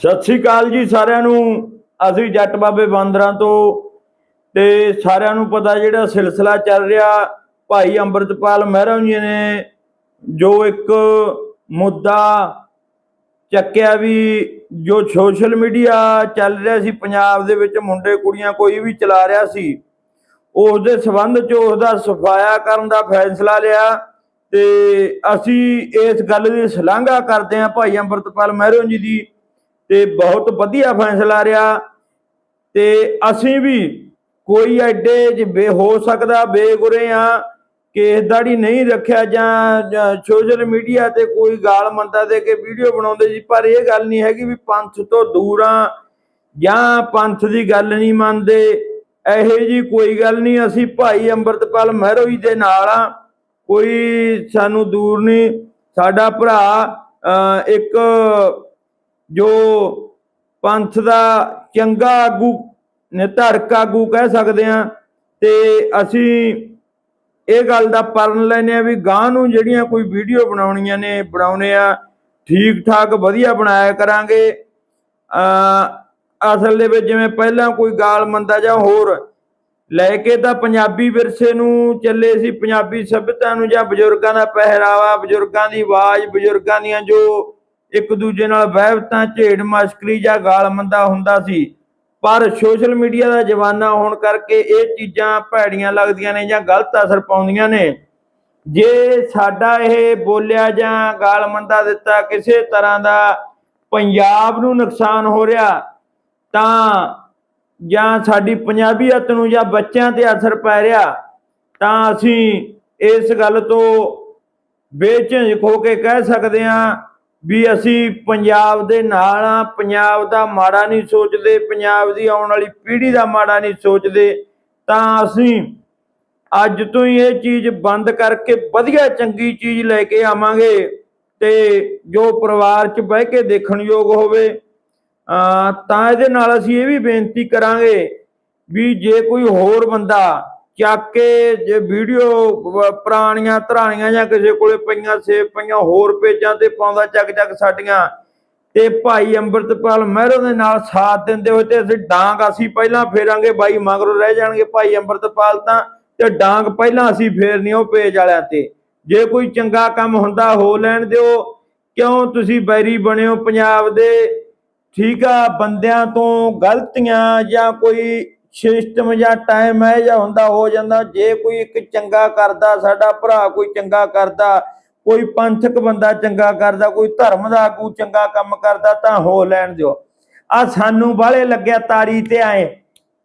ਸਤਿ ਸ੍ਰੀ ਅਕਾਲ ਜੀ ਸਾਰਿਆਂ ਨੂੰ। ਅਸੀਂ ਜੱਟ ਬਾਬੇ ਬਾਂਦਰਾਂ ਤੋਂ ਤੇ ਸਾਰਿਆਂ ਨੂੰ ਪਤਾ ਜਿਹੜਾ ਸਿਲਸਿਲਾ ਚੱਲ ਰਿਹਾ, ਭਾਈ ਅੰਮ੍ਰਿਤਪਾਲ ਮਹਿਰਾ ਜੀ ਨੇ ਜੋ ਇੱਕ ਮੁੱਦਾ ਚੱਕਿਆ ਵੀ ਜੋ ਸੋਸ਼ਲ ਮੀਡੀਆ ਚੱਲ ਰਿਹਾ ਸੀ, ਪੰਜਾਬ ਦੇ ਵਿੱਚ ਮੁੰਡੇ ਕੁੜੀਆਂ ਕੋਈ ਵੀ ਚਲਾ ਰਿਹਾ ਸੀ ਉਸ ਦੇ ਸਬੰਧ ਚ ਉਸ ਦਾ ਸਫਾਇਆ ਕਰਨ ਦਾ ਫੈਸਲਾ ਲਿਆ ਤੇ ਅਸੀਂ ਇਸ ਗੱਲ ਦੀ ਸ਼ਲਾਘਾ ਕਰਦੇ ਹਾਂ ਭਾਈ ਅੰਮ੍ਰਿਤਪਾਲ ਮਹਿਰੋ ਜੀ ਦੀ ਤੇ ਬਹੁਤ ਵਧੀਆ ਫੈਸਲਾ ਰਿਹਾ। ਤੇ ਅਸੀਂ ਵੀ ਕੋਈ ਐਡੇ ਚ ਹੋ ਸਕਦਾ ਬੇਗੁਰੇ ਆ ਕੇਸ ਦਾੜੀ ਨਹੀਂ ਰੱਖਿਆ ਜਾਂ ਸੋਸ਼ਲ ਮੀਡੀਆ ਤੇ ਕੋਈ ਗਾਲ ਮੰਦਾ ਦੇ ਕੇ ਵੀਡੀਓ ਬਣਾਉਂਦੇ ਸੀ। ਪਰ ਇਹ ਗੱਲ ਨਹੀਂ ਹੈਗੀ ਵੀ ਪੰਥ ਤੋਂ ਦੂਰ ਆ ਜਾਂ ਪੰਥ ਦੀ ਗੱਲ ਨਹੀਂ ਮੰਨਦੇ। ਇਹੋ ਜੀ ਕੋਈ ਗੱਲ ਨਹੀਂ। ਅਸੀਂ ਭਾਈ ਅੰਮ੍ਰਿਤਪਾਲ ਮਹਿਰੋ ਜੀ ਦੇ ਨਾਲ ਆ। ਕੋਈ ਸਾਨੂੰ ਦੂਰ ਨਹੀਂ। ਸਾਡਾ ਭਰਾ ਅਹ, ਇੱਕ ਜੋ ਪੰਥ ਦਾ ਚੰਗਾ ਆਗੂ, ਨਿਧੜਕ ਆਗੂ ਕਹਿ ਸਕਦੇ ਆ ਤੇ ਅਸੀਂ ਇਹ ਗੱਲ ਦਾ ਪਰਨ ਲੈਨੇ ਆ ਵੀ ਗਾਂ ਨੂੰ ਜਿਹੜੀਆਂ ਕੋਈ ਵੀਡੀਓ ਬਣਾਉਣੀਆਂ ਨੇ ਬਣਾਉਨੇ ਆ ਠੀਕ ਠਾਕ ਵਧੀਆ ਬਣਾਇਆ ਕਰਾਂਗੇ। ਅ ਅਸਲ ਦੇ ਵਿੱਚ ਜਿਵੇਂ ਪਹਿਲਾਂ ਕੋਈ ਗਾਲ ਮੰਦਾ ਜਾਂ ਹੋਰ ਲੈ ਕੇ ਤਾਂ ਪੰਜਾਬੀ ਵਿਰਸੇ ਨੂੰ ਚੱਲੇ ਸੀ, ਪੰਜਾਬੀ ਸਭਿਅਤਾ ਨੂੰ ਜਾਂ ਬਜ਼ੁਰਗਾਂ ਦਾ ਪਹਿਰਾਵਾ, ਬਜ਼ੁਰਗਾਂ ਦੀ ਆਵਾਜ਼, ਬਜ਼ੁਰਗਾਂ ਦੀਆਂ ਜੋ ਇੱਕ ਦੂਜੇ ਨਾਲ ਵਹਿਬਤਾਂ ਝੇੜ ਮਸਕਰੀ ਜਾਂ ਗਾਲ ਮੰਦਾ ਹੁੰਦਾ ਸੀ। ਪਰ ਸੋਸ਼ਲ ਮੀਡੀਆ ਦਾ ਜਮਾਨਾ ਹੋਣ ਕਰਕੇ ਇਹ ਚੀਜ਼ਾਂ ਭੈੜੀਆਂ ਲੱਗਦੀਆਂ ਨੇ ਜਾਂ ਗਲਤ ਅਸਰ ਪਾਉਂਦੀਆਂ ਨੇ। ਜੇ ਸਾਡਾ ਇਹ ਬੋਲਿਆ ਜਾਂ ਗਾਲ ਮੰਦਾ ਦਿੱਤਾ ਕਿਸੇ ਤਰ੍ਹਾਂ ਦਾ ਪੰਜਾਬ ਨੂੰ ਨੁਕਸਾਨ ਹੋ ਰਿਹਾ, ਤਾਂ ਜਾਂ ਸਾਡੀ ਪੰਜਾਬੀਅਤ ਨੂੰ ਜਾਂ ਬੱਚਿਆਂ ਤੇ ਅਸਰ ਪੈ ਰਿਹਾ, ਤਾਂ ਅਸੀਂ ਇਸ ਗੱਲ ਤੋਂ ਬੇਝਿਜਕ ਹੋ ਕੇ ਕਹਿ ਸਕਦੇ ਹਾਂ ਵੀ ਅਸੀਂ ਪੰਜਾਬ ਦੇ ਨਾਲ ਆ ਪੰਜਾਬ ਦਾ ਮਾੜਾ ਨਹੀਂ ਸੋਚਦੇ, ਪੰਜਾਬ ਦੀ ਆਉਣ ਵਾਲੀ ਪੀੜ੍ਹੀ ਦਾ ਮਾੜਾ ਨਹੀਂ ਸੋਚਦੇ, ਤਾਂ ਅਸੀਂ ਅੱਜ ਤੋਂ ਹੀ ਇਹ ਚੀਜ਼ ਬੰਦ ਕਰਕੇ ਵਧੀਆ ਚੰਗੀ ਚੀਜ਼ ਲੈ ਕੇ ਆਵਾਂਗੇ ਤੇ ਜੋ ਪਰਿਵਾਰ 'ਚ ਬਹਿ ਕੇ ਦੇਖਣ ਯੋਗ ਹੋਵੇ ਤਾਂ ਇਹਦੇ ਨਾਲ ਅਸੀਂ ਇਹ ਵੀ ਬੇਨਤੀ ਕਰਾਂਗੇ ਵੀ ਜੇ ਕੋਈ ਹੋਰ ਬੰਦਾ ਚੱਕ ਕੇ ਜੇ ਵੀਡੀਓ ਪੁਰਾਣੀਆਂ ਧਰਾਣੀਆਂ ਜਾਂ ਕਿਸੇ ਕੋਲੇ ਪਈਆਂ ਸੇਵ ਪਈਆਂ, ਹੋਰ ਪੇਜਾਂ ਤੇ ਪਾਉਂਦਾ, ਚੱਕ ਚੱਕ ਸਾਡੀਆਂ। ਤੇ ਭਾਈ ਅੰਮ੍ਰਿਤਪਾਲ ਮਹਿਰੋ ਦੇ ਨਾਲ ਸਾਥ ਦਿੰਦੇ ਹੋਏ ਤੇ ਅਸੀਂ ਡਾਂਗ ਅਸੀਂ ਪਹਿਲਾਂ ਫੇਰਾਂਗੇ, ਬਾਈ ਮਗਰੋਂ ਰਹਿ ਜਾਣਗੇ ਭਾਈ ਅੰਮ੍ਰਿਤਪਾਲ ਤਾਂ, ਤੇ ਡਾਂਗ ਪਹਿਲਾਂ ਅਸੀਂ ਫੇਰਨੀ ਉਹ ਪੇਜ ਵਾਲਿਆਂ ਤੇ। ਜੇ ਕੋਈ ਚੰਗਾ ਕੰਮ ਹੁੰਦਾ, ਹੋ ਲੈਣ ਦਿਓ। ਕਿਉਂ ਤੁਸੀਂ ਬੈਰੀ ਬਣਿਓ ਪੰਜਾਬ ਦੇ? ਠੀਕ ਆ, ਬੰਦਿਆਂ ਤੋਂ ਗਲਤੀਆਂ ਜਾਂ ਕੋਈ ਸਿਸਟਮ ਜਾਂ ਟਾਈਮ ਹੈ ਜਾਂ ਹੁੰਦਾ, ਹੋ ਜਾਂਦਾ, ਜੇ ਕੋਈ ਇੱਕ ਚੰਗਾ ਕਰਦਾ, ਸਾਡਾ ਭਰਾ ਕੋਈ ਚੰਗਾ ਕਰਦਾ, ਕੋਈ ਪੰਥਕ ਬੰਦਾ ਚੰਗਾ ਕਰਦਾ, ਕੋਈ ਧਰਮ ਦਾ ਆਗੂ ਚੰਗਾ ਕੰਮ ਕਰਦਾ, ਤਾਂ ਹੋ ਲੈਣ ਦਿਓ। ਆ ਸਾਨੂੰ ਬਾਹਲੇ ਲੱਗਿਆ ਤਾਰੀ ਤੇ ਆਏ।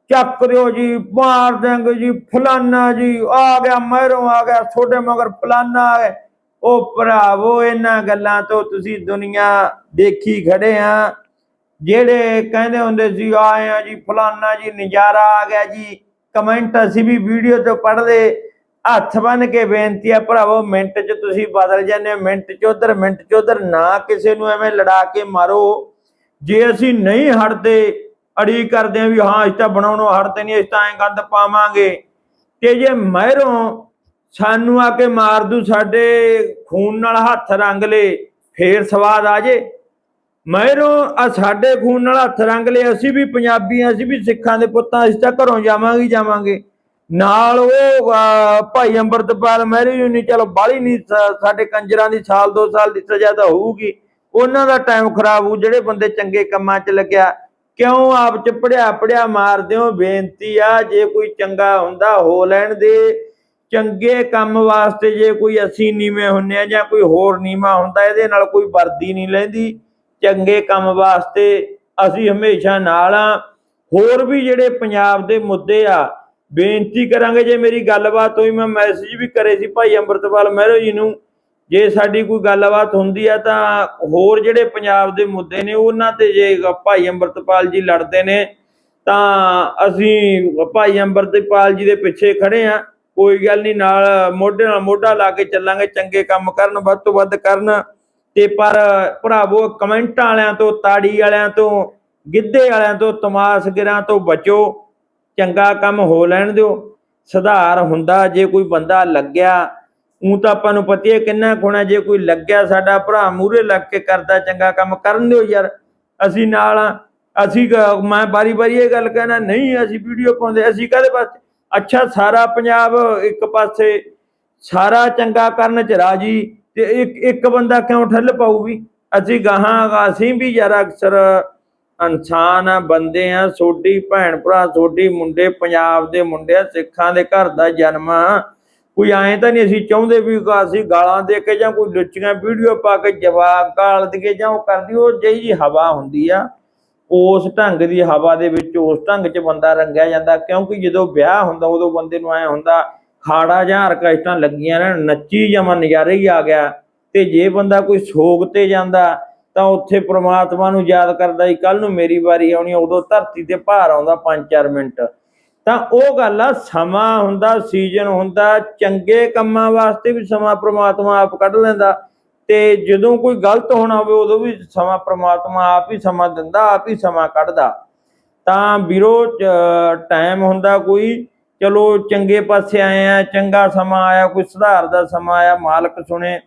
ਚੱਕ ਦਿਓ ਜੀ, ਮਾਰ ਦੇਂਗੇ ਜੀ, ਫਲਾਨਾ ਜੀ, ਆ ਗਿਆ ਮਹਿਰੋਂ ਆ ਗਿਆ ਛੋਟੇ ਮਗਰ ਫਲਾਨਾ ਆ ਗਿਆ। ਉਹ ਭਰਾਵੋ, ਇਹਨਾਂ ਗੱਲਾਂ ਤੋਂ ਤੁਸੀਂ ਦੁਨੀਆ ਦੇਖੀ ਖੜੇ ਆ। ਜਿਹੜੇ ਕਹਿੰਦੇ ਹੁੰਦੇ ਸੀ, ਆਏ ਆ ਜੀ, ਫਲਾਨਾ ਜੀ, ਨਜ਼ਾਰਾ ਆ ਗਿਆ ਜੀ। ਕਮੈਂਟ ਅਸੀਂ ਵੀ ਵੀਡੀਓ ਤੋਂ ਪੜ੍ਹਦੇ। ਹੱਥ ਬੰਨ ਕੇ ਬੇਨਤੀ ਆ ਭਰਾਵੋ, ਮਿੰਟ 'ਚ ਤੁਸੀਂ ਬਦਲ ਜਾਂਦੇ ਹੋ। ਮਿੰਟ 'ਚ ਉਧਰ, ਮਿੰਟ 'ਚ ਉਧਰ, ਨਾ ਕਿਸੇ ਨੂੰ ਐਵੇਂ ਲੜਾ ਕੇ ਮਾਰੋ। ਜੇ ਅਸੀਂ ਨਹੀਂ ਹਟਦੇ ਅੜੀ ਕਰਦੇ ਆ ਵੀ ਹਾਂ ਇਸ ਤਾਂ ਬਣਾਉਣੋਂ ਹਟਦੇ ਨਹੀਂ ਇਸ ਤਾਂ ਐਂ ਗੰਦ ਪਾਵਾਂਗੇ। ਤੇ ਜੇ ਮਹਿਰੋਂ ਸਾਨੂੰ ਆ ਕੇ ਮਾਰ ਦੂ ਸਾਡੇ, ਖੂਨ ਨਾਲ ਹੱਥ ਰੰਗ ਲੇ, ਫੇਰ ਸਵਾਦ ਆ ਜੇ। ਮਹਿਰੋਂ, ਆ ਸਾਡੇ ਖੂਨ ਨਾਲ ਹੱਥ ਰੰਗ ਲਏ ਅਸੀਂ ਵੀ ਪੰਜਾਬੀ ਹਾਂ ਅਸੀਂ ਵੀ ਸਿੱਖਾਂ ਦੇ ਪੁੱਤਾਂ ਅਸੀਂ ਤਾਂ ਘਰੋਂ ਜਾਵਾਂਗੇ ਜਾਵਾਂਗੇ। ਨਾਲ ਉਹ ਭਾਈ ਅੰਮ੍ਰਿਤਪਾਲ ਮਹਿਰੀ ਜੀ ਨਹੀਂ, ਚਲੋ ਬਾਲੀ ਨਹੀਂ ਸਾਡੇ ਕੰਜਰਾਂ ਦੀ ਸਾਲ, ਦੋ ਸਾਲ ਦੀ ਸਜ਼ਾ ਤਾਂ ਹੋਊਗੀ। ਉਹਨਾਂ ਦਾ ਟਾਈਮ ਖਰਾਬ ਹੋਊ, ਜਿਹੜੇ ਬੰਦੇ ਚੰਗੇ ਕੰਮਾਂ 'ਚ ਲੱਗਿਆ, ਕਿਉਂ ਆਪ ਚ ਪੜਿਆ ਪੜਿਆ ਮਾਰਦੇ ਹੋ? ਬੇਨਤੀ ਆ, ਜੇ ਕੋਈ ਚੰਗਾ ਹੁੰਦਾ ਹੋ ਲੈਣ ਦੇ। ਚੰਗੇ ਕੰਮ ਵਾਸਤੇ ਜੇ ਕੋਈ ਅਸੀਂ ਨੀਵੇਂ ਹੁੰਨੇ ਆ ਜਾਂ ਕੋਈ ਹੋਰ ਨੀਵਾ ਹੁੰਦਾ, ਇਹਦੇ ਨਾਲ ਕੋਈ ਵਰਦੀ ਨਹੀਂ ਲੈਂਦੀ। ਚੰਗੇ ਕੰਮ ਵਾਸਤੇ ਅਸੀਂ ਹਮੇਸ਼ਾ ਨਾਲ ਆ। ਹੋਰ ਵੀ ਜਿਹੜੇ ਪੰਜਾਬ ਦੇ ਮੁੱਦੇ ਆ, ਬੇਨਤੀ ਕਰਾਂਗੇ ਜੇ ਮੇਰੀ ਗੱਲਬਾਤ ਹੋਈ, ਮੈਂ ਮੈਸੇਜ ਵੀ ਕਰੇ ਸੀ ਭਾਈ ਅੰਮ੍ਰਿਤਪਾਲ ਮਹਿਰੋ ਜੀ ਨੂੰ। ਜੇ ਸਾਡੀ ਕੋਈ ਗੱਲਬਾਤ ਹੁੰਦੀ ਆ ਤਾਂ ਹੋਰ ਜਿਹੜੇ ਪੰਜਾਬ ਦੇ ਮੁੱਦੇ ਨੇ, ਉਹਨਾਂ ਤੇ ਜੇ ਭਾਈ ਅੰਮ੍ਰਿਤਪਾਲ ਜੀ ਲੜਦੇ ਨੇ, ਤਾਂ ਅਸੀਂ ਭਾਈ ਅੰਮ੍ਰਿਤਪਾਲ ਜੀ ਦੇ ਪਿੱਛੇ ਖੜੇ ਆ। ਕੋਈ ਗੱਲ ਨਹੀਂ, ਨਾਲ ਮੋਢੇ ਨਾਲ ਮੋਢਾ ਲਾ ਕੇ ਚੱਲਾਂਗੇ, ਚੰਗੇ ਕੰਮ ਕਰਨ, ਵੱਧ ਤੋਂ ਵੱਧ ਕਰਨ। ਤੇ ਪਰ ਭਰਾਵੋ ਕਮੈਂਟਾਂ ਵਾਲਿਆਂ ਤੋਂ, ਤਾੜੀ ਵਾਲਿਆਂ ਤੋਂ, ਗਿੱਧੇ ਵਾਲਿਆਂ ਤੋਂ ਤਮਾਸ਼ਗਰਾਂ ਤੋਂ ਬਚੋ, ਚੰਗਾ ਕੰਮ ਹੋ ਲੈਣ ਦਿਓ। ਸੁਧਾਰ ਹੁੰਦਾ ਜੇ ਕੋਈ ਬੰਦਾ ਲੱਗਿਆ ਉਹ ਤਾਂ ਆਪਾਂ ਨੂੰ ਪਤਾ ਹੈ ਕਿੰਨਾ ਖੁਣਾ ਜੇ ਕੋਈ ਲੱਗਿਆ ਸਾਡਾ ਭਰਾ ਮੂਰੇ ਲੱਗ ਕੇ ਕਰਦਾ ਚੰਗਾ ਕੰਮ, ਕਰਨ ਦਿਓ ਯਾਰ। ਅਸੀਂ ਨਾਲ ਅਸੀਂ ਮੈਂ ਬਾਰੀ ਬਾਰੀ ਇਹ ਗੱਲ ਕਹਿਣਾ, ਨਹੀਂ ਅਸੀਂ ਵੀਡੀਓ ਪਾਉਂਦੇ, ਅਸੀਂ ਕਾਹਦੇ ਪਾਸੇ ਅੱਛਾ, ਸਾਰਾ ਪੰਜਾਬ ਇੱਕ ਪਾਸੇ, ਸਾਰਾ ਚੰਗਾ ਕਰਨ ਚ ਰਾਜੀ ਤੇ ਇੱਕ ਇੱਕ ਬੰਦਾ ਕਿਉਂ ਠੱਲ ਪਾਊ ਵੀ ਅਸੀਂ ਗਾਹਾਂ ਅਸੀਂ ਵੀ ਯਾਰ ਅਕਸਰ ਇਨਸਾਨ ਆ, ਬੰਦੇ ਆ ਸੋਡੀ ਭੈਣ ਭਰਾ ਸੋਡੀ ਮੁੰਡੇ, ਪੰਜਾਬ ਦੇ ਮੁੰਡੇ ਸਿੱਖਾਂ ਦੇ ਘਰ ਦਾ ਜਨਮ ਕੋਈ ਐਂ ਤਾਂ ਨਹੀਂ ਅਸੀਂ ਚਾਹੁੰਦੇ ਵੀ ਅਸੀਂ ਗਾਲਾਂ ਦੇ ਕੇ ਜਾਂ ਕੋਈ ਲੁੱਚੀਆਂ ਵੀਡੀਓ ਪਾ ਕੇ ਜਵਾਬ ਗਾਲ ਦੇ ਜਾਂ ਉਹ ਕਰਦੀ, ਉਹ ਜਿਹੀ ਜੀ ਹਵਾ ਹੁੰਦੀ ਆ, ਉਸ ਢੰਗ ਦੀ ਹਵਾ ਦੇ ਵਿੱਚ, ਉਸ ਢੰਗ 'ਚ ਬੰਦਾ ਰੰਗਿਆ ਜਾਂਦਾ। ਕਿਉਂਕਿ ਜਦੋਂ ਵਿਆਹ ਹੁੰਦਾ, ਉਦੋਂ ਬੰਦੇ ਨੂੰ ਐ ਹੁੰਦਾ ਖਾੜਾ ਜਾਂ ਆਰਕੈਸਟਰਾਂ ਲੱਗੀਆਂ ਰਹਿਣ, ਨੱਚੀ ਜਾਵਾਂ ਨਜ਼ਾਰੇ ਹੀ ਆ ਗਿਆ। ਤੇ ਜੇ ਬੰਦਾ ਕੋਈ ਸੋਗ ਤੇ ਜਾਂਦਾ, ਤਾਂ ਉੱਥੇ ਪ੍ਰਮਾਤਮਾ ਨੂੰ ਯਾਦ ਕਰਦਾ ਹੀ ਕੱਲ ਨੂੰ ਮੇਰੀ ਵਾਰੀ ਆਉਣੀ ਉਦੋਂ ਧਰਤੀ ਤੇ ਭਾਰ ਆਉਂਦਾ 5-4 ਮਿੰਟ। ਤਾਂ ਉਹ ਗੱਲ ਆ, ਸਮਾਂ ਹੁੰਦਾ, ਸੀਜ਼ਨ ਹੁੰਦਾ, ਚੰਗੇ ਕੰਮਾਂ ਵਾਸਤੇ ਵੀ ਸਮਾਂ ਪ੍ਰਮਾਤਮਾ ਆਪ ਕੱਢ ਲੈਂਦਾ। ਤੇ ਜਦੋਂ ਕੋਈ ਗਲਤ ਹੋਣਾ ਹੋਵੇ, ਉਦੋਂ ਵੀ ਸਮਾਂ ਪ੍ਰਮਾਤਮਾ ਆਪ ਹੀ ਸਮਾਂ ਦਿੰਦਾ, ਆਪ ਹੀ ਸਮਾਂ ਕੱਢਦਾ। ਤਾਂ ਵੀਰੋ ਟਾਈਮ ਹੁੰਦਾ ਕੋਈ ਚਲੋ ਚੰਗੇ ਪਾਸੇ ਆਏ ਆ ਚੰਗਾ ਸਮਾਂ ਆਇਆ ਕੋਈ ਸੁਧਾਰ ਦਾ ਸਮਾਂ ਆਇਆ ਮਾਲਕ ਸੁਣੇ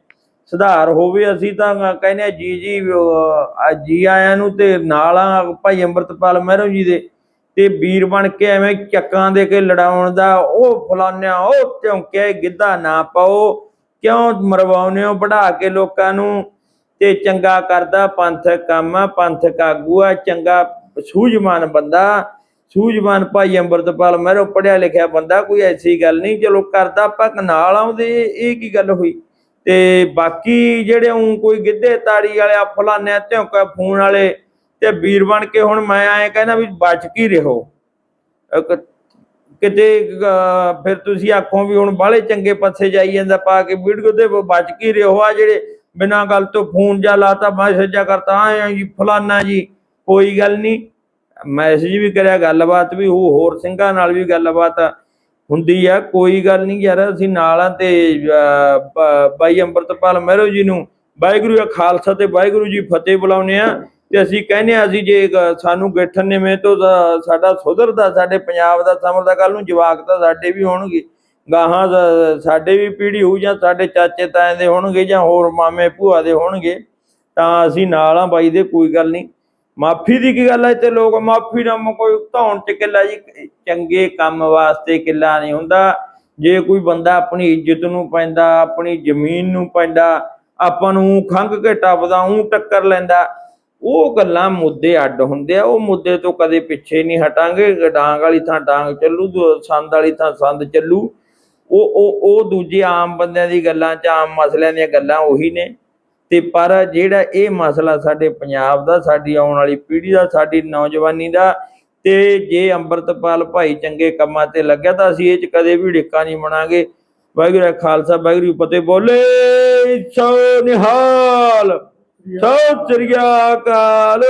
ਸੁਧਾਰ ਹੋਵੇ ਅਸੀਂ ਤਾਂ ਕਹਿੰਦੇ ਆ ਜੀ ਜੀ ਅਹ, ਜੀ ਆਇਆਂ ਨੂੰ ਤੇ ਨਾਲ ਆ ਭਾਈ ਅੰਮ੍ਰਿਤਪਾਲ ਮਹਿਰੋ ਜੀ ਦੇ ਤੇ ਵੀਰ ਬਣ ਕੇ ਐਵੇਂ ਚੱਕਾਂ ਦੇ ਕੇ ਲੜਾਉਣ ਦਾ ਉਹ ਫਲਾਨਿਆ ਉਹ ਝੌਂਕਿਆ ਗਿੱਧਾ ਨਾ ਪਾਓ ਕਿਉਂ ਮਰਵਾਉਨੇ ਹੋ ਵਧਾ ਕੇ ਲੋਕਾਂ ਨੂੰ? ਤੇ ਚੰਗਾ ਕਰਦਾ ਪੰਥਕ ਕੰਮ ਆ ਪੰਥਕ ਆਗੂ ਆ ਚੰਗਾ ਸੂਝਵਾਨ ਬੰਦਾ ਸੂਝਵਾਨ ਭਾਈ ਅੰਮ੍ਰਿਤਪਾਲ ਮਹਿਰੋ ਪੜਿਆ ਲਿਖਿਆ ਬੰਦਾ ਕੋਈ ਐਸੀ ਗੱਲ ਨਹੀਂ ਚਲੋ ਕਰਦਾ ਆਪਾਂ ਨਾਲ ਆਉਂਦੇ ਇਹ ਕੀ ਗੱਲ ਹੋਈ? ਤੇ ਬਾਕੀ ਜਿਹੜੇ ਉਂ ਕੋਈ ਗਿੱਧੇ ਤਾੜੀ ਵਾਲੇ ਫਲਾਨਿਆ ਝੌਂਕਾ ਫੋਨ ਵਾਲੇ ਤੇ ਵੀਰ ਬਣ ਕੇ ਹੁਣ ਮੈਂ ਐਂ ਕਹਿੰਦਾ ਵੀ ਬਚ ਕੀ ਰਹੋ। ਕਿਤੇ ਅਹ, ਫਿਰ ਤੁਸੀਂ ਆਖੋ ਵੀ ਹੁਣ ਬਾਹਲੇ ਚੰਗੇ ਪਾਸੇ ਜਾਈ ਜਾਂਦਾ ਪਾ ਕੇ ਵੀਡੀਓ ਤੇ ਬਚ ਕੀ ਰਹੋ ਆ ਜਿਹੜੇ ਬਿਨਾਂ ਗੱਲ ਤੋਂ ਫੋਨ ਜਾ ਲਾਤਾ ਮੈਸੇਜ ਜਾ ਕਰਤਾ ਆ ਜੀ ਫਲਾਨਾ ਜੀ ਕੋਈ ਗੱਲ ਨਹੀਂ। ਮੈਸੇਜ ਵੀ ਕਰਿਆ ਗੱਲਬਾਤ ਵੀ ਹੋ ਹੋਰ ਸਿੰਘਾਂ ਨਾਲ ਵੀ ਗੱਲਬਾਤ ਹੁੰਦੀ ਆ, ਕੋਈ ਗੱਲ ਨਹੀਂ ਯਾਰ, ਅਸੀਂ ਨਾਲ ਆ ਤੇ ਬਾਈ ਅੰਮ੍ਰਿਤਪਾਲ ਮਹਿਰੋ ਜੀ ਨੂੰ ਵਾਹਿਗੁਰੂ ਜੀ ਖਾਲਸਾ ਤੇ ਵਾਹਿਗੁਰੂ ਜੀ ਫਤਿਹ ਬੁਲਾਉਨੇ ਆ ਤੇ ਅਸੀਂ ਕਹਿੰਦੇ ਆ, ਅਸੀਂ ਜੇ ਸਾਨੂੰ ਗਠਨ ਨਿਵੇਂ ਤੋਂ ਸਾਡਾ ਸੁਧਰਦਾ ਸਾਡੇ ਪੰਜਾਬ ਦਾ ਸਮਰਦਾ ਕੱਲ ਨੂੰ ਜਵਾਕ ਤਾਂ ਸਾਡੇ ਵੀ ਹੋਣਗੇ। ਗਾਹਾਂ ਸਾਡੇ ਵੀ ਪੀੜ੍ਹੀ ਹੋਊ ਜਾਂ ਸਾਡੇ ਚਾਚੇ ਤਾਏ ਦੇ ਹੋਣਗੇ ਜਾਂ ਹੋਰ ਮਾਮੇ ਭੂਆ ਦੇ ਹੋਣਗੇ, ਤਾਂ ਅਸੀਂ ਨਾਲ ਆ ਬਾਈ ਦੇ, ਕੋਈ ਗੱਲ ਨਹੀਂ ਮਾਫੀ ਦੀ ਕੀ ਗੱਲ ਹੈ ਤੇ ਲੋਕ? ਮਾਫੀ ਨਾ ਕੋਈ ਧੌਣ ਚ ਕਿੱਲਾ ਜੀ, ਚੰਗੇ ਕੰਮ ਵਾਸਤੇ ਕਿੱਲਾ ਨਹੀਂ ਹੁੰਦਾ। ਜੇ ਕੋਈ ਬੰਦਾ ਆਪਣੀ ਇੱਜ਼ਤ ਨੂੰ ਪੈਂਦਾ, ਆਪਣੀ ਜ਼ਮੀਨ ਨੂੰ ਪੈਂਦਾ, ਆਪਾਂ ਨੂੰ ਖੰਘ ਕੇ ਟੱਪਦਾ ਉਹ ਟੱਕਰ ਲੈਂਦਾ। ਉਹ ਗੱਲਾਂ ਮੁੱਦੇ ਅੱਡ ਹੁੰਦੇ ਆ, ਉਹ ਮੁੱਦੇ ਤੋਂ ਕਦੇ ਪਿੱਛੇ ਨਹੀਂ ਹਟਾਂਗੇ। ਡਾਂਗ ਵਾਲੀ ਥਾਂ ਡਾਂਗ ਚੱਲੂ ਸੰਦ ਵਾਲੀ ਥਾਂ ਸੰਦ ਚੱਲੂ। ਉਹ ਉਹ ਉਹ ਦੂਜੇ ਆਮ ਬੰਦਿਆਂ ਦੀ ਗੱਲਾਂ ਚ, ਆਮ ਮਸਲਿਆਂ ਦੀਆਂ ਗੱਲਾਂ ਉਹੀ ਨੇ। ਤੇ ਪਰ ਜਿਹੜਾ ਇਹ ਮਸਲਾ ਸਾਡੇ ਪੰਜਾਬ ਦਾ, ਸਾਡੀ ਆਉਣ ਵਾਲੀ ਪੀੜ੍ਹੀ ਦਾ, ਸਾਡੀ ਨੌਜਵਾਨੀ ਦਾ ਤੇ ਜੇ ਅੰਮ੍ਰਿਤਪਾਲ ਭਾਈ ਚੰਗੇ ਕੰਮਾਂ ਤੇ ਲੱਗਿਆ ਤਾਂ ਅਸੀਂ ਇਹ ਚ ਕਦੇ ਵੀ ਢਿੱਕਾ ਨਹੀਂ ਬਣਾਂਗੇ ਵਾਹਿਗੁਰੂ ਖਾਲਸਾ, ਵਾਹਿਗੁਰੂ ਫਤਿਹ। ਬੋਲੇ, ਸੋ ਨਿਹਾਲ, ਸਤਿ ਸ੍ਰੀ ਅਕਾਲ।